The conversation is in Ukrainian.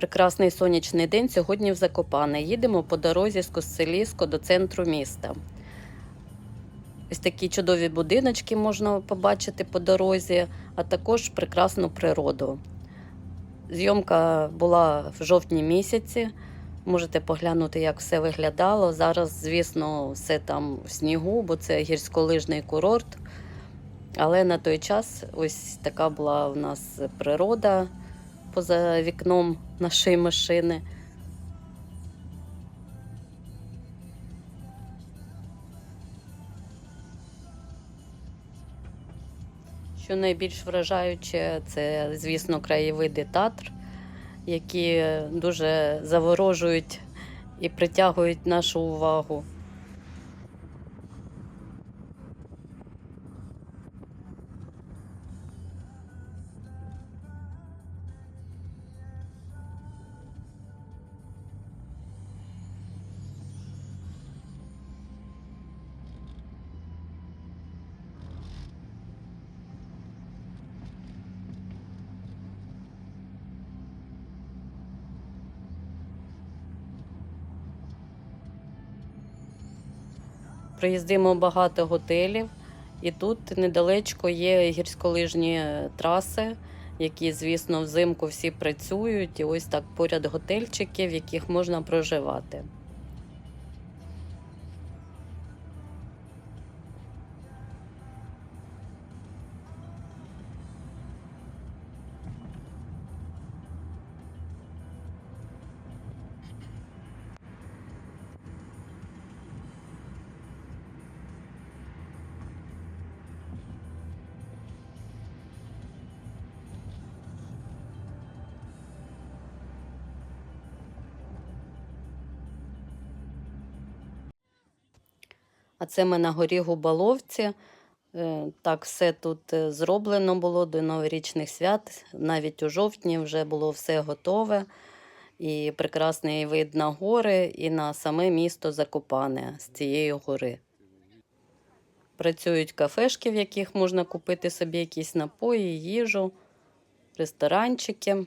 Прекрасний сонячний день сьогодні в Закопане. Їдемо по дорозі з Коселісько до центру міста. Ось такі чудові будиночки можна побачити по дорозі, а також прекрасну природу. Зйомка була в жовтні місяці. Можете поглянути, як все виглядало. Зараз, звісно, все там в снігу, бо це гірськолижний курорт. Але на той час ось така була в нас природа поза вікном нашої машини. Що найбільш вражаюче, це, звісно, краєвиди Татр, які дуже заворожують і притягують нашу увагу. Приїздимо багато готелів, і тут недалечко є гірськолижні траси, які, звісно, взимку всі працюють. І ось так поряд готельчики, в яких можна проживати. А це ми на горі Губаловці. Е, Так, все тут е, зроблено було до новорічних свят. Навіть у жовтні вже було все готове. І прекрасний вид на гори і на саме місто Закопане з цієї гори. Працюють кафешки, в яких можна купити собі якісь напої, їжу, ресторанчики.